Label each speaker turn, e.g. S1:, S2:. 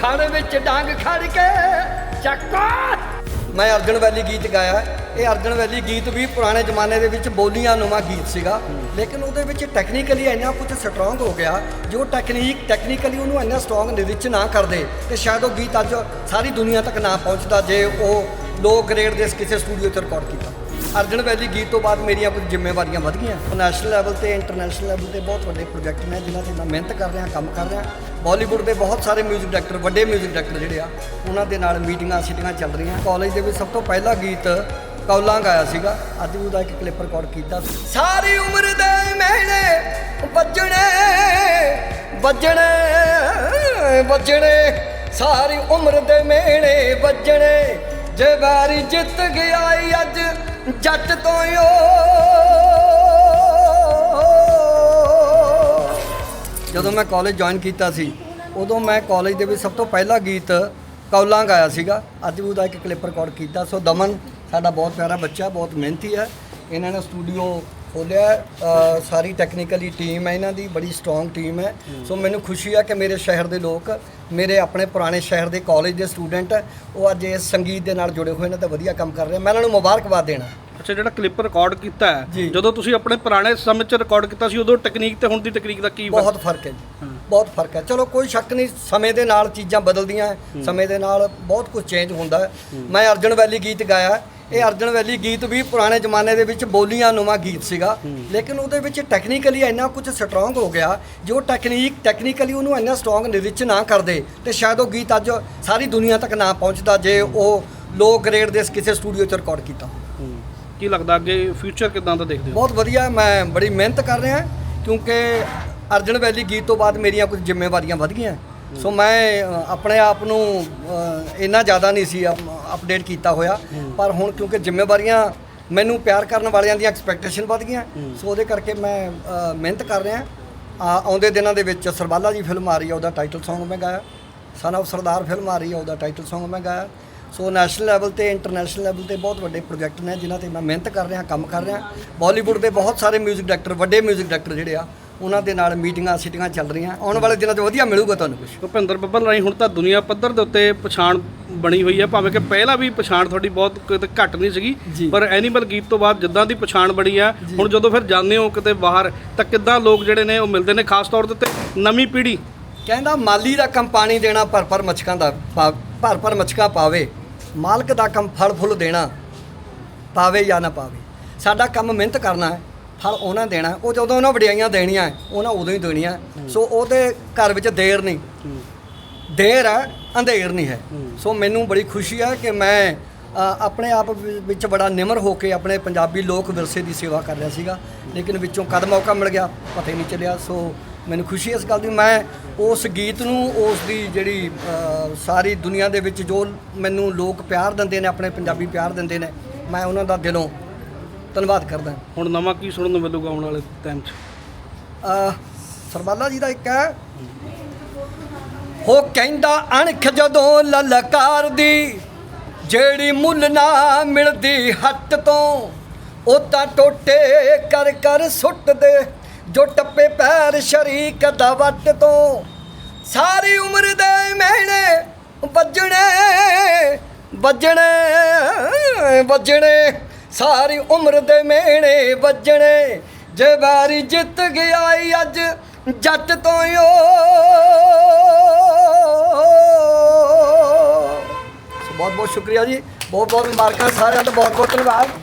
S1: ਖਾਣੇ ਵਿੱਚ ਡਾਂਗ ਖੜ ਕੇ ਚੱਕੋ। ਮੈਂ ਅਰਜਨ ਵੈਲੀ ਗੀਤ ਗਾਇਆ ਇਹ ਅਰਜਨ ਵੈਲੀ ਗੀਤ ਵੀ ਪੁਰਾਣੇ ਜ਼ਮਾਨੇ ਦੇ ਵਿੱਚ ਬੋਲੀਆਂ ਨਵਾਂ ਗੀਤ ਸੀਗਾ। ਲੇਕਿਨ ਉਹਦੇ ਵਿੱਚ ਟੈਕਨੀਕਲੀ ਇੰਨਾ ਕੁਝ ਸਟਰੋਂਗ ਹੋ ਗਿਆ, ਜੋ ਟੈਕਨੀਕ ਟੈਕਨੀਕਲੀ ਉਹਨੂੰ ਇੰਨਾ ਸਟਰੋਂਗ ਨਿਰਿਚ ਨਾ ਕਰਦੇ, ਤੇ ਸ਼ਾਇਦ ਉਹ ਗੀਤ ਅੱਜ ਸਾਰੀ ਦੁਨੀਆ ਤੱਕ ਨਾ ਪਹੁੰਚਦਾ ਜੇ ਉਹ ਲੋ ਗ੍ਰੇਡ ਦੇ ਕਿਸੇ ਸਟੂਡੀਓ 'ਚ ਰਿਕਾਰਡ ਕੀਤਾ। ਅਰਜਨ ਵੈਲੀ ਗੀਤ ਤੋਂ ਬਾਅਦ ਮੇਰੀਆਂ ਕੁਝ ਜ਼ਿੰਮੇਵਾਰੀਆਂ ਵਧ ਗਈਆਂ ਨੈਸ਼ਨਲ ਲੈਵਲ ਤੇ ਇੰਟਰਨੈਸ਼ਨਲ ਲੈਵਲ ਤੇ ਬਹੁਤ ਵੱਡੇ ਪ੍ਰੋਜੈਕਟ ਨੇ ਜਿਨ੍ਹਾਂ ਤੇ ਮੈਂ ਮਿਹਨਤ ਕਰ ਰਿਹਾ ਕੰਮ ਕਰ ਰਿਹਾ ਬਾਲੀਵੁੱਡ ਦੇ ਬਹੁਤ ਸਾਰੇ 뮤직 ਡਾਇਰੈਕਟਰ ਵੱਡੇ 뮤직 ਡਾਇਰੈਕਟਰ ਜਿਹੜੇ ਆ ਉਹਨਾਂ ਦੇ ਨਾਲ ਮੀਟਿੰਗਾਂ ਸਿਟਿੰਗਾਂ ਚੱਲ ਰਹੀਆਂ ਕਾਲਜ ਦੇ ਵਿੱਚ ਸਭ ਤੋਂ ਪਹਿਲਾ ਗੀਤ ਕੌਲਾਂ ਗਾਇਆ ਸੀਗਾ ਅੱਜ ਵੀ ਉਹਦਾ ਇੱਕ ਕਲਿੱਪ ਰਿਕਾਰਡ ਕੀਤਾ ਸਾਰੀ ਉਮਰ ਦੇ ਮਹਿਣੇ ਵੱਜਣੇ ਵੱਜਣੇ ਵੱਜਣੇ ਸਾਰੀ ਉਮਰ ਦੇ ਮਹਿਣੇ ਵੱਜਣੇ ਜੇ ਵਾਰੀ ਜਿੱਤ ਗਿਆ ਈ ਅੱਜ ਜੱਟ ਤੋਂ ਓ। ਜਦੋਂ ਮੈਂ ਕਾਲਜ ਜੁਆਇਨ ਕੀਤਾ ਸੀ, ਉਦੋਂ ਮੈਂ ਕਾਲਜ ਦੇ ਵਿੱਚ ਸਭ ਤੋਂ ਪਹਿਲਾ ਗੀਤ ਕੌਲਾਂ ਗਾਇਆ ਸੀਗਾ। ਅੱਜ ਵੀ ਉਹਦਾ ਇੱਕ ਕਲਿੱਪ ਰਿਕਾਰਡ ਕੀਤਾ। ਸੋ ਦਮਨ, ਸਾਡਾ ਬਹੁਤ ਪਿਆਰਾ ਬੱਚਾ, ਬਹੁਤ ਮਿਹਨਤੀ ਹੈ। ਇਹਨਾਂ ਨੇ ਸਟੂਡੀਓ ਖੋਲਿਆ ਸਾਰੀ ਟੈਕਨੀਕਲੀ ਟੀਮ ਹੈ ਇਹਨਾਂ ਦੀ, ਬੜੀ ਸਟਰੋਂਗ ਟੀਮ ਹੈ। ਸੋ ਮੈਨੂੰ ਖੁਸ਼ੀ ਆ ਕਿ ਮੇਰੇ ਸ਼ਹਿਰ ਦੇ ਲੋਕ, ਮੇਰੇ ਆਪਣੇ ਪੁਰਾਣੇ ਸ਼ਹਿਰ ਦੇ ਕਾਲਜ ਦੇ ਸਟੂਡੈਂਟ ਉਹ ਅੱਜ ਇਸ ਸੰਗੀਤ ਦੇ ਨਾਲ ਜੁੜੇ ਹੋਏ ਨੇ ਤੇ ਵਧੀਆ ਕੰਮ ਕਰ ਰਹੇ ਮੈਂ ਇਹਨਾਂ ਨੂੰ ਮੁਬਾਰਕਬਾਦ ਦੇਣਾ।
S2: ਅੱਛਾ ਜਿਹੜਾ ਕਲਿੱਪ ਰਿਕਾਰਡ ਕੀਤਾ ਹੈ
S1: ਜੀ।
S2: ਜਦੋਂ ਤੁਸੀਂ ਆਪਣੇ ਪੁਰਾਣੇ ਸਮੇਂ 'ਚ ਰਿਕਾਰਡ ਕੀਤਾ ਸੀ ਉਦੋਂ ਟੈਕਨੀਕ ਤੇ ਹੁਣ ਦੀ ਟੈਕਨੀਕ ਦਾ ਕੀ
S1: ਬਹੁਤ ਫ਼ਰਕ ਹੈ ਜੀ। ਬਹੁਤ ਫ਼ਰਕ ਹੈ। ਚਲੋ ਕੋਈ ਸ਼ੱਕ ਨਹੀਂ ਸਮੇਂ ਦੇ ਨਾਲ ਚੀਜ਼ਾਂ ਬਦਲਦੀਆਂ ਹੈ ਸਮੇਂ ਦੇ ਨਾਲ ਬਹੁਤ ਕੁਝ ਚੇਂਜ ਹੁੰਦਾ ਹੈ। ਮੈਂ ਅਰਜਨ ਵੈਲੀ ਗੀਤ ਗਾਇਆ ਹੈ। ਇਹ ਅਰਜਨ ਵੈਲੀ ਗੀਤ ਵੀ ਪੁਰਾਣੇ ਜ਼ਮਾਨੇ ਦੇ ਵਿੱਚ ਬੋਲੀਆਂ ਨੁਮਾ ਗੀਤ ਸੀਗਾ। ਲੇਕਿਨ ਉਹਦੇ ਵਿੱਚ ਟੈਕਨੀਕਲੀ ਇੰਨਾ ਕੁਝ ਸਟਰੋਂਗ ਹੋ ਗਿਆ ਜੋ ਟੈਕਨੀਕ ਟੈਕਨੀਕਲੀ ਉਹਨੂੰ ਇੰਨਾ ਸਟਰੋਂਗ ਨਿਰਿਚ ਨਾ ਕਰਦੇ ਤੇ ਸ਼ਾਇਦ ਉਹ ਗੀਤ ਅੱਜ ਸਾਰੀ ਦੁਨੀਆ ਤੱਕ ਨਾ ਪਹੁੰਚਦਾ ਜੇ ਉਹ ਲੋ ਗ੍ਰੇਡ ਦੇ ਕਿਸੇ ਸਟੂਡੀਓ 'ਚ ਰਿਕਾਰਡ ਕੀਤਾ।
S2: ਕੀ ਲੱਗਦਾ ਅੱਗੇ ਫਿਊਚਰ ਕਿਦਾਂ ਦਾ ਦੇਖਦੇ ਹੋ?
S1: ਬਹੁਤ ਵਧੀਆ ਮੈਂ ਬੜੀ ਮਿਹਨਤ ਕਰ ਰਿਹਾ ਕਿਉਂਕਿ ਅਰਜਨ ਵੈਲੀ ਗੀਤ ਤੋਂ ਬਾਅਦ ਮੇਰੀਆਂ ਕੁਝ ਜ਼ਿੰਮੇਵਾਰੀਆਂ ਵਧ ਗਈਆਂ। ਸੋ ਮੈਂ ਆਪਣੇ ਆਪ ਨੂੰ ਇੰਨਾ ਜ਼ਿਆਦਾ ਨਹੀਂ ਸੀ ਅਪਡੇਟ ਕੀਤਾ ਹੋਇਆ। ਪਰ ਹੁਣ ਕਿਉਂਕਿ ਜ਼ਿੰਮੇਵਾਰੀਆਂ ਮੈਨੂੰ ਪਿਆਰ ਕਰਨ ਵਾਲਿਆਂ ਦੀਆਂ ਐਕਸਪੈਕਟੇਸ਼ਨ ਵਧ ਗਈਆਂ। ਸੋ ਉਹਦੇ ਕਰਕੇ ਮੈਂ ਮਿਹਨਤ ਕਰ ਰਿਹਾ। ਆ ਆਉਂਦੇ ਦਿਨਾਂ ਦੇ ਵਿੱਚ ਸਰਬਾਲਾ ਜੀ ਫਿਲਮ ਆ ਰਹੀ ਹੈ ਉਹਦਾ ਟਾਈਟਲ Song ਮੈਂ ਗਾਇਆ। ਸਨ ਆਫ ਸਰਦਾਰ ਫਿਲਮ ਆ ਰਹੀ ਹੈ ਉਹਦਾ ਟਾਈਟਲ Song ਮੈਂ ਗਾਇਆ। ਸੋ ਨੈਸ਼ਨਲ ਲੈਵਲ ਤੇ ਇੰਟਰਨੈਸ਼ਨਲ ਲੈਵਲ ਤੇ ਬਹੁਤ ਵੱਡੇ ਪ੍ਰੋਜੈਕਟ ਨੇ ਜਿਨ੍ਹਾਂ ਤੇ ਮੈਂ ਮਿਹਨਤ ਕਰ ਰਿਹਾ ਕੰਮ ਕਰ ਰਿਹਾ ਬਾਲੀਵੁੱਡ ਦੇ ਬਹੁਤ ਸਾਰੇ 뮤직 ਡਾਇਰੈਕਟਰ ਵੱਡੇ 뮤직 ਡਾਇਰੈਕਟਰ ਜਿਹੜੇ ਆ ਉਹਨਾਂ ਦੇ ਨਾਲ ਮੀਟਿੰਗਾਂ ਸਿਟਿੰਗਾਂ ਚੱਲ ਰਹੀਆਂ ਆਉਣ ਵਾਲੇ ਦਿਨਾਂ 'ਚ ਵਧੀਆ ਮਿਲੂਗਾ ਤੁਹਾਨੂੰ ਕੁਝ
S2: ਭੁਪਿੰਦਰ ਬੱਬਲ ਰਾਈ ਹੁਣ ਤਾਂ ਦੁਨੀਆ ਪੱਧਰ ਦੇ ਉੱਤੇ ਪਛਾਣ ਬਣੀ ਹੋਈ ਹੈ ਭਾਵੇਂ ਕਿ ਪਹਿਲਾਂ ਵੀ ਪਛਾਣ ਤੁਹਾਡੀ ਬਹੁਤ ਕਿਤੇ ਘੱਟ ਨਹੀਂ
S1: ਜੀ।
S2: ਸੀਗੀ ਪਰ ਐਨੀਮਲ ਗੀਤ ਤੋਂ ਬਾਅਦ ਜਿੱਦਾਂ ਦੀ ਪਛਾਣ ਬਣੀ ਆ ਹੁਣ ਜਦੋਂ ਫਿਰ ਜਾਂਦੇ ਹੋ ਕਿਤੇ ਬਾਹਰ ਤਾਂ ਕਿੱਦਾਂ ਲੋਕ ਜਿਹੜੇ ਨੇ ਉਹ ਮਿਲਦੇ ਨੇ ਖਾਸ ਤੌਰ ਦੇ ਉੱਤੇ ਨਵੀਂ ਪੀੜ੍ਹੀ
S1: ਕਹਿੰਦਾ ਮਾਲੀ ਦਾ ਕੰਮ ਪਾਣੀ ਦੇਣਾ ਭਰ ਭਰ ਮੱਛਕਾਂ ਦਾ ਪਾ- ਭਰ ਭਰ ਮੱਛਕਾਂ ਪਾਵੇ ਮਾਲਕ ਦਾ ਕੰਮ ਫਲ ਫੁੱਲ ਦੇਣਾ ਪਾਵੇ ਜਾਂ ਨਾ ਪਾਵੇ। ਸਾਡਾ ਕੰਮ ਮਿਹਨਤ ਕਰਨਾ ਹੈ ਫਲ ਉਹਨਾਂ ਦੇਣਾ। ਉਹ ਜਦੋਂ ਉਹਨਾਂ ਵਡਿਆਈਆਂ ਦੇਣੀਆਂ ਉਹਨਾਂ ਉਦੋਂ ਹੀ ਦੇਣੀਆਂ। ਸੋ ਉਹਦੇ ਘਰ ਵਿੱਚ ਦੇਰ ਨਹੀਂ। ਦੇਰ ਹੈ ਅੰਧੇਰ ਨਹੀਂ ਹੈ। ਸੋ ਮੈਨੂੰ ਬੜੀ ਖੁਸ਼ੀ ਹੈ ਕਿ ਮੈਂ ਆਪਣੇ ਆਪ ਵਿੱਚ ਬੜਾ ਨਿਮਰ ਹੋ ਕੇ ਆਪਣੇ ਪੰਜਾਬੀ ਲੋਕ ਵਿਰਸੇ ਦੀ ਸੇਵਾ ਕਰ ਰਿਹਾ ਸੀਗਾ। ਲੇਕਿਨ ਵਿੱਚੋਂ ਕਦ ਮੌਕਾ ਮਿਲ ਗਿਆ ਪਤਾ ਹੀ ਨਹੀਂ ਚੱਲਿਆ। ਸੋ ਮੈਨੂੰ ਖੁਸ਼ੀ ਇਸ ਗੱਲ ਦੀ। ਮੈਂ ਉਸ ਗੀਤ ਨੂੰ ਉਸ ਦੀ ਜਿਹੜੀ ਸਾਰੀ ਦੁਨੀਆ ਦੇ ਵਿੱਚ ਜੋ ਮੈਨੂੰ ਲੋਕ ਪਿਆਰ ਦਿੰਦੇ ਨੇ ਆਪਣੇ ਪੰਜਾਬੀ ਪਿਆਰ ਦਿੰਦੇ ਨੇ ਮੈਂ ਉਹਨਾਂ ਦਾ ਦਿਲੋਂ ਧੰਨਵਾਦ ਕਰਦਾ।
S2: ਹੁਣ ਨਵਾਂ ਕੀ ਸੁਣਨ ਨੂੰ ਮਿਲੂਗਾ ਆਉਣ ਵਾਲੇ ਟਾਈਮ 'ਚ?
S1: ਸਰਬਾਲਾ ਜੀ ਦਾ ਇੱਕ ਹੈ। ਹੋ ਕਹਿੰਦਾ ਅਣਖ ਜਦੋਂ ਲਲਕਾਰਦੀ ਜਿਹੜੀ ਮੁੱਲ ਨਾ ਮਿਲਦੀ ਹੱਟ ਤੋਂ ਉਹ ਤਾਂ ਟੋਟੇ ਕਰ ਕਰ ਸੁੱਟ ਦੇ ਜੋ ਟੱਪੇ ਪੈਰ ਸ਼ਰੀਕ ਦਾ ਵੱਟ ਤੋਂ, ਸਾਰੀ ਉਮਰ ਦੇ ਮਹਿਣੇ ਵੱਜਣੇ ਵੱਜਣੇ ਵੱਜਣੇ, ਸਾਰੀ ਉਮਰ ਦੇ ਮਹਿਣੇ ਵੱਜਣੇ। ਜੇ ਵਾਰੀ ਜਿੱਤ ਗਿਆ ਈ ਅੱਜ ਜੱਟ ਤੋਂ ਓ। ਬਹੁਤ ਬਹੁਤ ਸ਼ੁਕਰੀਆ ਜੀ, ਬਹੁਤ ਬਹੁਤ ਮੁਬਾਰਕਾਂ ਸਾਰਿਆਂ ਦਾ, ਬਹੁਤ ਬਹੁਤ ਧੰਨਵਾਦ।